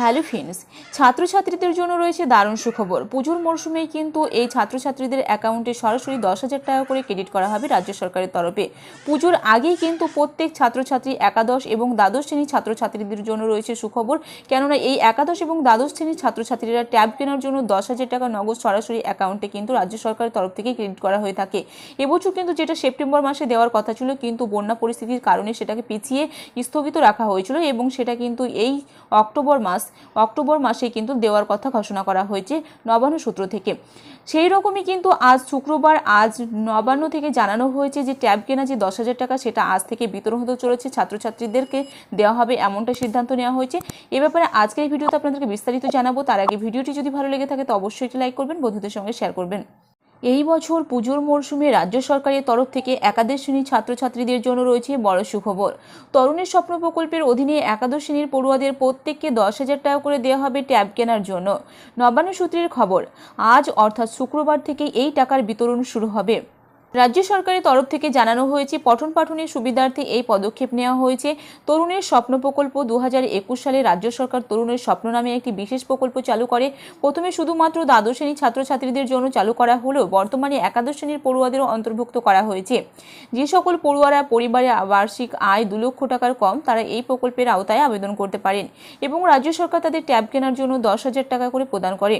Hello friends, ছাত্রছাত্রীদের জন্য রয়েছে দারুণ সুখবর। পুজোর মরশুমেই কিন্তু এই ছাত্রছাত্রীদের অ্যাকাউন্টে সরাসরি দশ হাজার টাকা করে ক্রেডিট করা হবে রাজ্য সরকারের তরফে। পুজোর আগেই কিন্তু প্রত্যেক ছাত্রছাত্রী, একাদশ এবং দ্বাদশ শ্রেণির ছাত্রছাত্রীদের জন্য রয়েছে সুখবর। কেননা এই একাদশ এবং দ্বাদশ শ্রেণির ছাত্রছাত্রীরা ট্যাব কেনার জন্য দশ হাজার টাকা নগদ সরাসরি অ্যাকাউন্টে কিন্তু রাজ্য সরকারের তরফ থেকে ক্রেডিট করা হয়ে থাকে। এবছর কিন্তু যেটা সেপ্টেম্বর মাসে দেওয়ার কথা ছিল, কিন্তু বন্যা পরিস্থিতির কারণে সেটাকে পিছিয়ে স্থগিত রাখা হয়েছিল এবং সেটা কিন্তু এই অক্টোবর মাস অক্টোবর মাসে কিন্তু দেওয়ার কথা ঘোষণা করা হয়েছে নবান্ন সূত্র থেকে। সেই রকমই কিন্তু আজ শুক্রবার, আজ নবান্ন থেকে জানানো হয়েছে যে ট্যাব কেনা যে দশ হাজার টাকা সেটা আজ থেকে বিতরণ হতে চলেছে। ছাত্রছাত্রীদেরকে দেওয়া হবে এমনটা সিদ্ধান্ত নেওয়া হয়েছে। এ ব্যাপারে আজকের ভিডিওতে আপনাদেরকে বিস্তারিত জানাব। তার আগে ভিডিওটি যদি ভালো লেগে থাকে, তো অবশ্যই একটি লাইক করবেন, বন্ধুদের সঙ্গে শেয়ার করবেন। এই বছর পুজোর মরশুমে রাজ্য সরকারের তরফ থেকে একাদশ শ্রেণির ছাত্রছাত্রীদের জন্য রয়েছে বড় সুখবর। তরুণের স্বপ্ন প্রকল্পের অধীনে একাদশ শ্রেণির পড়ুয়াদের প্রত্যেককে দশ হাজার টাকা করে দেওয়া হবে ট্যাব কেনার জন্য। নবান্ন সূত্রের খবর, আজ অর্থাৎ শুক্রবার থেকে এই টাকার বিতরণ শুরু হবে। রাজ্য সরকারের তরফ থেকে জানানো হয়েছে, পঠন পাঠনের সুবিধার্থে এই পদক্ষেপ নেওয়া হয়েছে। তরুণের স্বপ্ন প্রকল্প দু হাজার একুশ সালে রাজ্য সরকার তরুণের স্বপ্ন নামে একটি বিশেষ প্রকল্প চালু করে। প্রথমে শুধুমাত্র দ্বাদশ শ্রেণির ছাত্রছাত্রীদের জন্য চালু করা হলেও বর্তমানে একাদশ শ্রেণির পড়ুয়াদেরও অন্তর্ভুক্ত করা হয়েছে। যে সকল পড়ুয়ারা পরিবারে বার্ষিক আয় দু লক্ষ টাকার কম, তারা এই প্রকল্পের আওতায় আবেদন করতে পারেন এবং রাজ্য সরকার তাদের ট্যাব কেনার জন্য দশ হাজার টাকা করে প্রদান করে।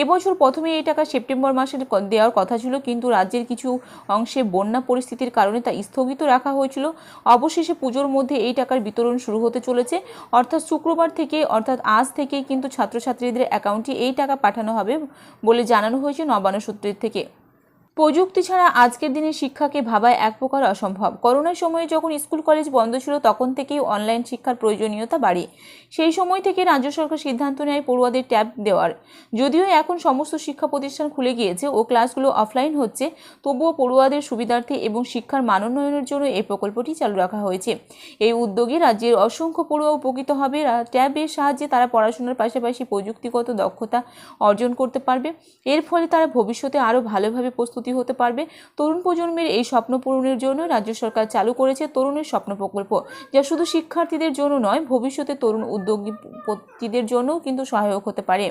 এবছর প্রথমে এই টাকা সেপ্টেম্বর মাসে দেওয়ার কথা ছিল, কিন্তু রাজ্যের কিছু অংশে বন্যা পরিস্থিতির কারণে তা স্থগিত রাখা হয়েছিল। অবশেষে পুজোর মধ্যে এই টাকার বিতরণ শুরু হতে চলেছে। অর্থাৎ শুক্রবার থেকে, অর্থাৎ আজ থেকেই কিন্তু ছাত্রছাত্রীদের অ্যাকাউন্টে এই টাকা পাঠানো হবে বলে জানানো হয়েছে নবান্ন সূত্রের থেকে। প্রযুক্তি ছাড়া আজকের দিনে শিক্ষাকে ভাবায় এক প্রকার অসম্ভব। করোনার সময়ে যখন স্কুল, কলেজ বন্ধ ছিল, তখন থেকেই অনলাইন শিক্ষার প্রয়োজনীয়তা বাড়ে। সেই সময় থেকে রাজ্য সরকার সিদ্ধান্ত নেয় পড়ুয়াদের ট্যাব দেওয়ার। যদিও এখন সমস্ত শিক্ষা প্রতিষ্ঠান খুলে গিয়েছে ও ক্লাসগুলো অফলাইন হচ্ছে, তবুও পড়ুয়াদের সুবিধার্থে এবং শিক্ষার মানোন্নয়নের জন্য এই প্রকল্পটি চালু রাখা হয়েছে। এই উদ্যোগে রাজ্যের অসংখ্য পড়ুয়া উপকৃত হবে। ট্যাবের সাহায্যে তারা পড়াশোনার পাশাপাশি প্রযুক্তিগত দক্ষতা অর্জন করতে পারবে। এর ফলে তারা ভবিষ্যতে আরও ভালোভাবে প্রস্তুতি হতে পারবে। তরুণ প্রজন্মের এই স্বপ্ন পূরণের জন্য রাজ্য সরকার চালু করেছে তরুণের স্বপ্ন প্রকল্প, যা শুধু শিক্ষার্থীদের জন্য নয়, ভবিষ্যতে তরুণ উদ্যোগীদের জন্যও কিন্তু সহায়ক হতে পারে।